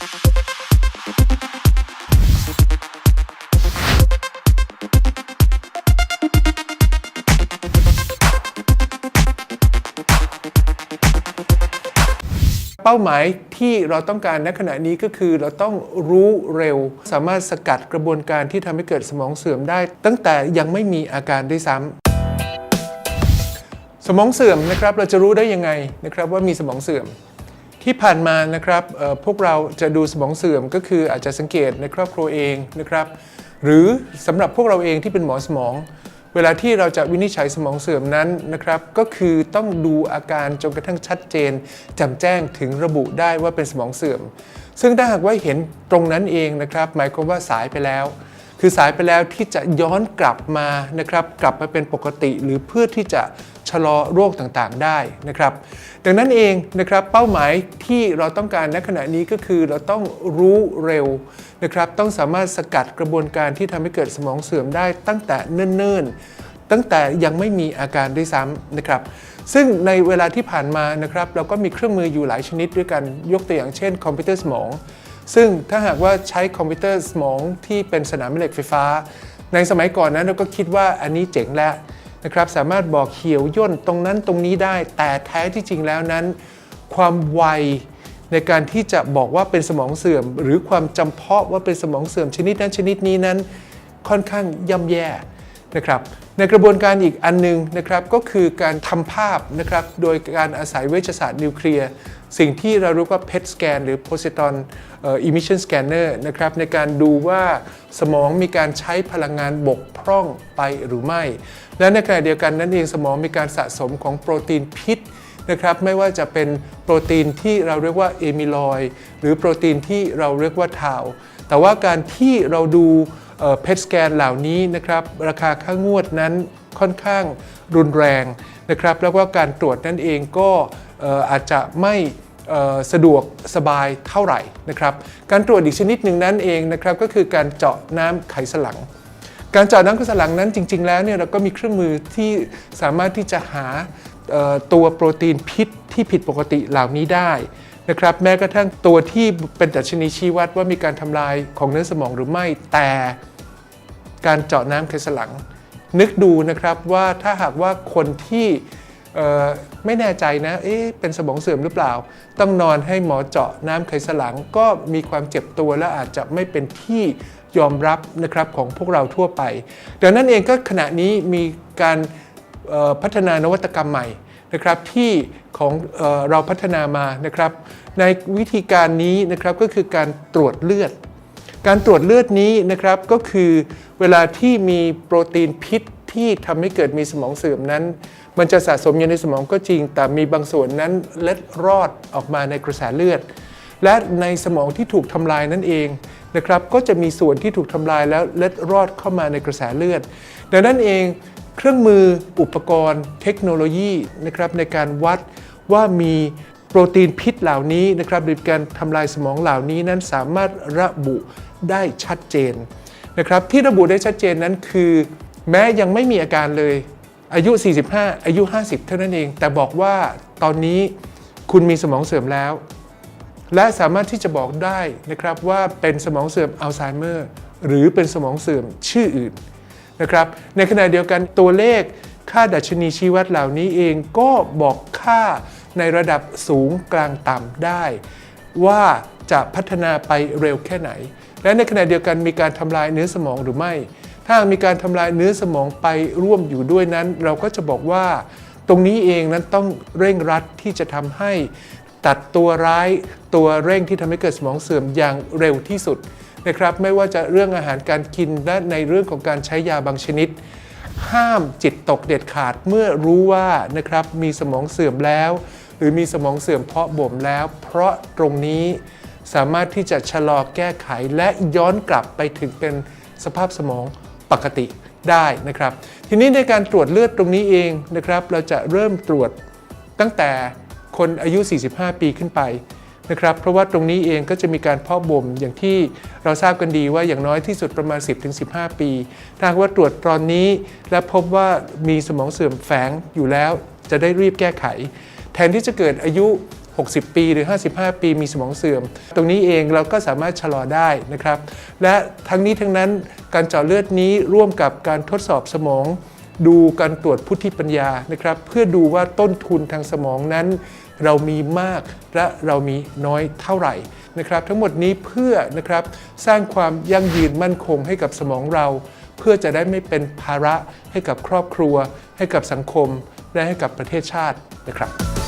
เป้าหมายที่เราต้องการณขณะนี้ก็คือเราต้องรู้เร็ว สามารถสกัดกระบวนการที่ทำให้เกิดสมองเสื่อมได้ ตั้งแต่ยังไม่มีอาการด้วยซ้ำสมองเสื่อมนะครับเราจะรู้ได้ยังไงนะครับว่ามีสมองเสื่อม ที่ผ่านมานะครับพวกเราจะดูสมองเสื่อมก็คืออาจจะสังเกตในครอบครัวเองนะครับ หรือสำหรับพวกเราเองที่เป็นหมอสมอง เวลาที่เราจะวินิจฉัยสมองเสื่อมนั้นนะครับก็คือต้องดูอาการจนกระทั่งชัดเจนจ่มแจ้งถึงระบุได้ว่าเป็นสมองเสื่อม ซึ่งถ้าหากว่าเห็นตรงนั้นเองนะครับ หมายความว่าสายไปแล้วคือสายไปแล้วที่จะย้อนกลับมานะครับกลับมาเป็นปกติ หรือเพื่อที่จะ ชะลอโรคต่างๆได้นะครับดังนั้นเองนะครับเป้าหมายที่เราต้องการณขณะนี้ก็คือเราต้องรู้เร็วนะครับต้องสามารถสกัดกระบวนการที่ทำให้เกิดสมองเสื่อมได้ตั้งแต่เนิ่นๆ ตั้งแต่ยังไม่มีอาการด้วยซ้ำนะครับซึ่งในเวลาที่ผ่านมานะครับเราก็มีเครื่องมืออยู่หลายชนิดด้วยกันยกตัวอย่างเช่นคอมพิวเตอร์สมอง ซึ่งถ้าหากว่าใช้คอมพิวเตอร์สมองที่เป็นสนามแม่เหล็กไฟฟ้า ในสมัยก่อนนั้นเราก็คิดว่าอันนี้เจ๋งแล้ว นะครับสามารถบอกเขียวย่นตรงนั้นตรงนี้ได้ แต่แท้ที่จริงแล้วนั้น ความไวในการที่จะบอกว่าเป็นสมองเสื่อม หรือความจำเพาะว่าเป็นสมองเสื่อมชนิดนั้นชนิดนี้นั้น ค่อนข้างย่ำแย่นะครับในกระบวนการอีกอันหนึงนะครับก็คือการทำภาพนะครับโดยการอาศัยเวชศาสตร์นิวเคลียร์ สิ่งที่เรารียกว่า PET scan หรือ Positron เอ่อ emission scanner นะครับในการดูว่าสมองมีการใช้พลังงานบกพร่องไปหรือไม่ และในขณะเดียวกันนั้นเองสมองมีการสะสมของโปรตีนพิษนะครับไม่ว่าจะเป็นโปรตีนที่เราเรียกว่าเอมิลอยหรือโปรตีนที่เราเรียกว่าทาวแต่ว่าการที่เราดูเพทสแกนเหล่านี้นะครับราคาค่างวดนั้นค่อนข้างรุนแรง นะครับแล้วก็การตรวจนั่นเองก็อาจจะไม่สะดวกสบายเท่าไหร่นะครับ การตรวจอีกชนิดหนึ่งนั้นเองนะครับก็คือการเจาะน้ำไขสันหลัง การเจาะน้ำไขสันหลังนั้นจริง ๆ แล้วเนี่ยเราก็มีเครื่องมือที่สามารถที่จะหาตัวโปรตีนพิษที่ผิดปกติเหล่านี้ได้นะครับแม้กระทั่งตัวที่เป็นดัชนีชี้วัดว่ามีการทำลายของเนื้อสมองหรือไม่แต่การเจาะน้ำไขสันหลัง นึกดูนะครับว่าถ้าหากว่าคนที่ไม่แน่ใจนะ เอ๊ะ เป็นสมองเสื่อมหรือเปล่า ต้องนอนให้หมอเจาะน้ำไขสันหลังก็มีความเจ็บตัวและอาจจะไม่เป็นที่ยอมรับนะครับของพวกเราทั่วไป ดังนั้นเองก็ขณะนี้มีการพัฒนานวัตกรรมใหม่นะครับที่ของเออเราพัฒนามานะครับ ในวิธีการนี้นะครับก็คือการตรวจเลือด การตรวจเลือดนี้นะครับก็คือเวลาที่มีโปรตีนพิษที่ทำให้เกิดมีสมองเสื่อมนั้น มันจะสะสมอยู่ในสมองก็จริง แต่มีบางส่วนนั้นเล็ดรอดออกมาในกระแสเลือด และในสมองที่ถูกทำลายนั่นเองนะครับก็จะมีส่วนที่ถูกทำลายแล้วเล็ดรอดเข้ามาในกระแสเลือด ดังนั้นเองเครื่องมืออุปกรณ์ เทคโนโลยีนะครับในการวัดว่ามี โปรตีนพิษเหล่านี้นะครับหรือการทำลายสมองเหล่านี้นั้นสามารถระบุได้ชัดเจนนะครับที่ระบุได้ชัดเจนนั้นคือ แม้ยังไม่มีอาการเลย อายุ 45 อายุ 50 เท่านั้นเอง แต่บอกว่าตอนนี้คุณมีสมองเสื่อมแล้ว และสามารถที่จะบอกได้นะครับว่าเป็นสมองเสื่อมอัลไซเมอร์หรือเป็นสมองเสื่อมชื่ออื่นนะครับในขณะเดียวกันตัวเลขค่าดัชนีชี้วัดเหล่านี้เองก็บอกค่า ในระดับสูงกลางต่ำได้ ว่าจะพัฒนาไปเร็วแค่ไหน และในขณะเดียวกันมีการทำลายเนื้อสมองหรือไม่ ถ้ามีการทำลายเนื้อสมองไปร่วมอยู่ด้วยนั้น เราก็จะบอกว่า ตรงนี้เองนั้นต้องเร่งรัดที่จะทำให้ตัดตัวร้ายตัวเร่งที่ทำให้เกิดสมองเสื่อมอย่างเร็วที่สุดนะครับไม่ว่าจะเรื่องอาหารการกินและในเรื่องของการใช้ยาบางชนิด ห้ามจิตตกเด็ดขาดเมื่อรู้ว่านะครับมีสมองเสื่อมแล้ว หรือมีสมองเสื่อมเพราะบ่มแล้ว เพราะตรงนี้สามารถที่จะชะลอแก้ไขและย้อนกลับไปถึงเป็นสภาพสมองปกติได้นะครับ ทีนี้ในการตรวจเลือดตรงนี้เองนะครับ เราจะเริ่มตรวจตั้งแต่คนอายุ 45 ปีขึ้นไป นะครับเพราะว่าตรงนี้เองก็จะมีการเพาะบ่มอย่างที่เราทราบกันดีว่าอย่างน้อยที่สุดประมาณ 10-15 ปีถ้าว่าตรวจตอนนี้และพบว่ามีสมองเสื่อมแฝงอยู่แล้วจะได้รีบแก้ไข แทนที่จะเกิดอายุ 60 ปีหรือ 55 ปีมีสมองเสื่อม ตรงนี้เองเราก็สามารถชะลอได้นะครับ และทั้งนี้ทั้งนั้นการเจาะเลือดนี้ร่วมกับการทดสอบสมอง ดูการตรวจพุทธิปัญญานะครับ เพื่อดูว่าต้นทุนทางสมองนั้น เรามีมากและเรามีน้อยเท่าไหร่นะครับ ทั้งหมดนี้เพื่อนะครับสร้างความยั่งยืนมั่นคงให้กับสมองเรา เพื่อจะได้ไม่เป็นภาระให้กับครอบครัว ให้กับสังคม และให้กับประเทศชาตินะครับ